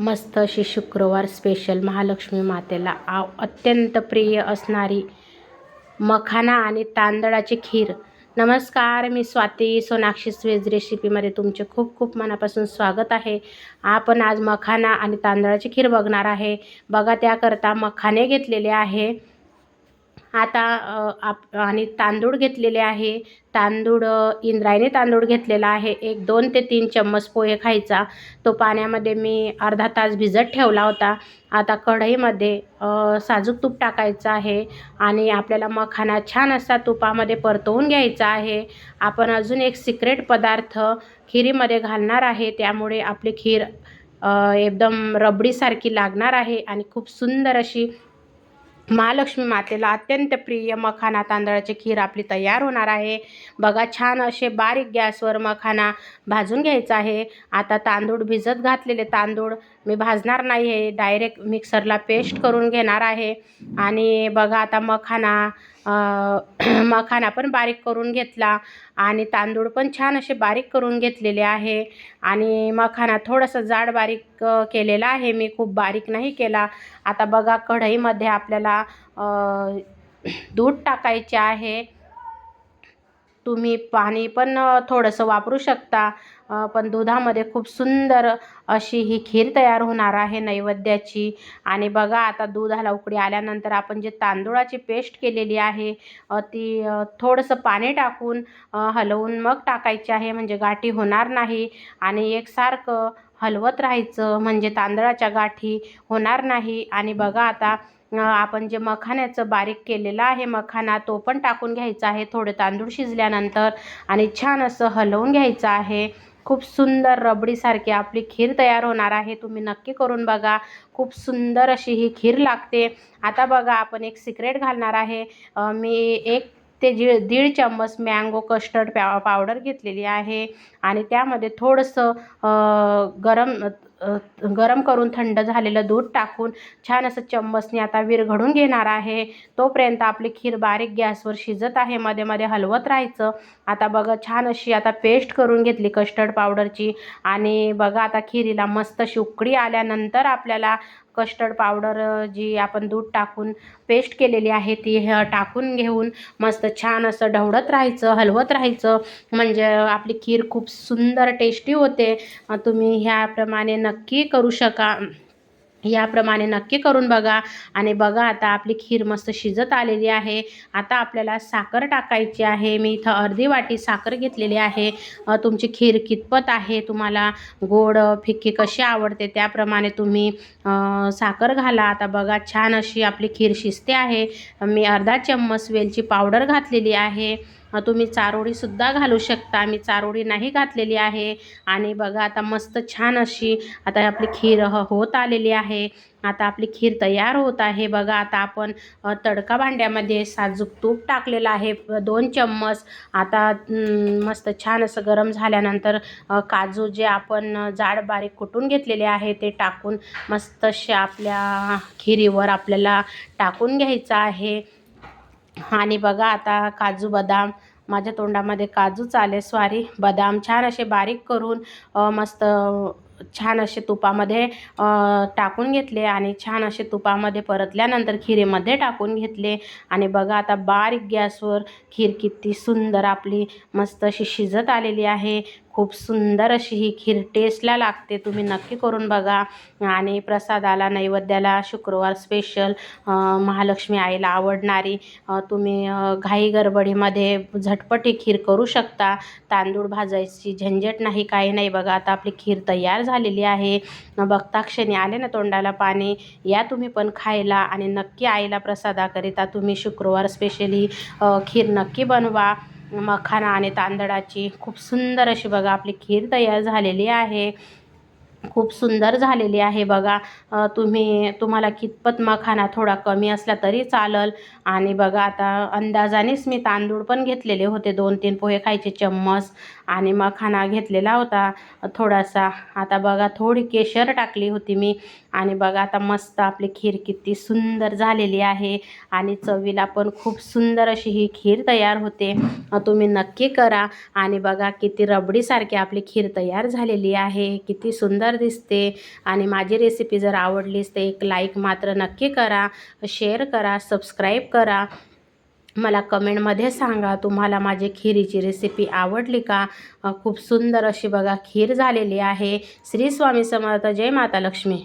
मस्त अशी शुक्रवार स्पेशल महालक्ष्मी मातेला. आव अत्यंत प्रिय असणारी मखाना आणि तांदळाची खीर. नमस्कार मी स्वाती सोनाक्षी स्वेज रेसिपीमध्ये तुमचे खूप खूप मनापासून स्वागत आहे. आपण आज मखाना आणि तांदळाची खीर बघणार आहे. बघा त्याकरता मखाने घेतलेले आहे. आता आप आणि तांदूळ घेतलेले आहे. तांदूळ इंद्रायणी तांदूळ घेतलेला आहे. एक दोन ते तीन चम्मच पोहे खायचा. तो पाण्यामध्ये मी अर्धा तास भिजत ठेवला होता. आता कढईमध्ये साजूक तूप टाकायचं आहे आणि आपल्याला मखाना छान असा तुपामध्ये परतवून घ्यायचा आहे. आपण अजून एक सिक्रेट पदार्थ खिरीमध्ये घालणार आहे. त्यामुळे आपली खीर एकदम रबडीसारखी लागणार आहे आणि खूप सुंदर अशी महालक्ष्मी मातेला अत्यंत प्रिय मखाना तांदळाची खीर आपली तयार होणार आहे. बघा छान असे बारीक गॅसवर मखाना भाजून घ्यायचा आहे. आता तांदूळ भिजत घातलेले तांदूळ मी भाजणार नाही आहे डायरेक्ट मिक्सरला पेस्ट करून घेणार आहे. आणि बघा आता मखाना मखाना पण बारीक करून घेतला आणि तांदूळ पण छान असे बारीक करून घेतलेले आहे. आणि मखाना थोडंसं जाड बारीक केलेला आहे. मी खूप बारीक नाही केला. आता बघा कढईमध्ये आपल्याला दूध टाकायचे आहे. तुम्ही पाणी पण थोडंसं वापरू शकता. पण दुधामध्ये खूप सुंदर अशी ही खीर तयार होणार आहे नैवेद्याची. आणि बघा आता दुधाला उकडी आल्यानंतर आपण जे तांदूळाची पेस्ट केलेली आहे ती थोडंसं पाणी टाकून हलवून मग टाकायची आहे म्हणजे गाठी होणार नाही. आणि एकसारखं हलवत राहायचं म्हणजे तांदळाच्या गाठी होणार नाही. आणि बघा आता आपण जे मखाण्याचं बारीक केलेलं आहे मखाना तो पण टाकून घ्यायचा आहे. थोडे तांदूळ शिजल्यानंतर आणि छान असं हलवून घ्यायचं आहे. खूप सुंदर रबडीसारखी आपली खीर तयार होणार आहे. तुम्ही नक्की करून बघा. खूप सुंदर अशी ही खीर लागते. आता बघा आपण एक सिक्रेट घालणार आहे. मी एक ते जी दीड चम्मच मँगो कस्टर्ड पॅ पावडर घेतलेली आहे. आणि त्यामध्ये थोडंसं गरम गरम करून थंड झालेलं दूध टाकून छान असं चम्मचने आता विरघळून घेणार आहे. तोपर्यंत आपली खीर बारीक गॅसवर शिजत आहे. मध्ये मध्ये हलवत राहायचं. आता बघा छान अशी आता पेस्ट करून घेतली कस्टर्ड पावडरची. आणि बघा आता खिरीला मस्त अशी आल्यानंतर आपल्याला कस्टर्ड पावडर जी आपण दूध टाकून पेस्ट केलेली आहे ती टाकून घेऊन मस्त छान असं ढवळत राहायचं हलवत राहायचं. म्हणजे आपली खीर खूप सुंदर टेस्टी होते. तुम्ही ह्याप्रमाणे नक्की करू शका. याप्रमाणे नक्की करून बघा. आणि बघा आता आपली खीर मस्त शिजत आलेली आहे. आता आपल्याला साखर टाकायची आहे. मी इथं अर्धी वाटी साखर घेतलेली आहे. तुमची खीर कितपत आहे तुम्हाला गोड फिक्की कशी आवडते त्याप्रमाणे तुम्ही साखर घाला. आता बघा छान अशी आपली खीर शिजते आहे. मी अर्धा चम्मच वेलची पावडर घातलेली आहे. तुम्ही चारोळीसुद्धा घालू शकता. मी चारोळी नाही घातलेली आहे. आणि बघा आता मस्त छान अशी आता आपली खीर होत आलेली आहे. आता आपली खीर तयार होत आहे. बघा आता आपण तडका भांड्यामध्ये साजूक तूप टाकलेलं आहे. दोन चम्मच. आता मस्त छान असं गरम झाल्यानंतर काजू जे आपण जाड बारीक कुटून घेतलेले आहे ते टाकून मस्तसे आपल्या खिरीवर आपल्याला टाकून घ्यायचं आहे. आणि बघा आता काजू बदाम. माझ्या तोंडामध्ये काजूच आले सॉरी बदाम. छान असे बारीक करून मस्त छान असे तुपामध्ये टाकून घेतले आणि छान असे तुपामध्ये परतल्यानंतर खिरीमध्ये टाकून घेतले. आणि बघा आता बारीक गॅसवर खीर किती सुंदर आपली मस्त अशी शिजत आलेली आहे. खूप सुंदर अशी ही खीर टेस्टला लागते. तुम्ही नक्की करून बघा. आणि प्रसादाला नैवेद्याला शुक्रवार स्पेशल महालक्ष्मी आईला आवडणारी तुम्ही घाई गडबडीमध्ये झटपटी खीर करू शकता. तांदूळ भाजायची झंझट नाही काही नाही. बघा आता आपली खीर तयार झालेली आहे. बघता क्षणी आले ना तोंडाला पाणी. या तुम्ही पण खायला आणि नक्की आईला प्रसादाकरिता तुम्ही शुक्रवार स्पेशली खीर नक्की बनवा. मखाना आणि तांदळाची. खूप सुंदर अशी बघा आपली खीर तयार झालेली आहे. खूप सुंदर झालेली आहे बघा. तुम्ही तुम्हाला कितपत मखाना थोडा कमी असला तरी चालेल. आणि बघा आता अंदाजानेच मी तांदूळ पण घेतलेले होते. दोन तीन पोहे खायचे चम्मच आणि मखाना घेतलेला होता. थोडासा आता बघा थोडी केशर टाकली होती मी. आणि बघा आता मस्त आपली खीर किती सुंदर झालेली आहे. आणि चवीला पण खूप सुंदर अशी ही खीर तयार होते. तुम्ही नक्की करा. आणि बघा किती रबडीसारखी आपली खीर तयार झालेली आहे. किती सुंदर सुंदर दिसते आणि माझी रेसिपी जर आवडलीच तर एक लाईक मात्र नक्की करा शेअर करा सबस्क्राईब करा. मला कमेंटमध्ये सांगा तुम्हाला माझी खिरीची रेसिपी आवडली का? खूप सुंदर अशी बघा खीर झालेली आहे. श्री स्वामी समर्थ जय माता लक्ष्मी.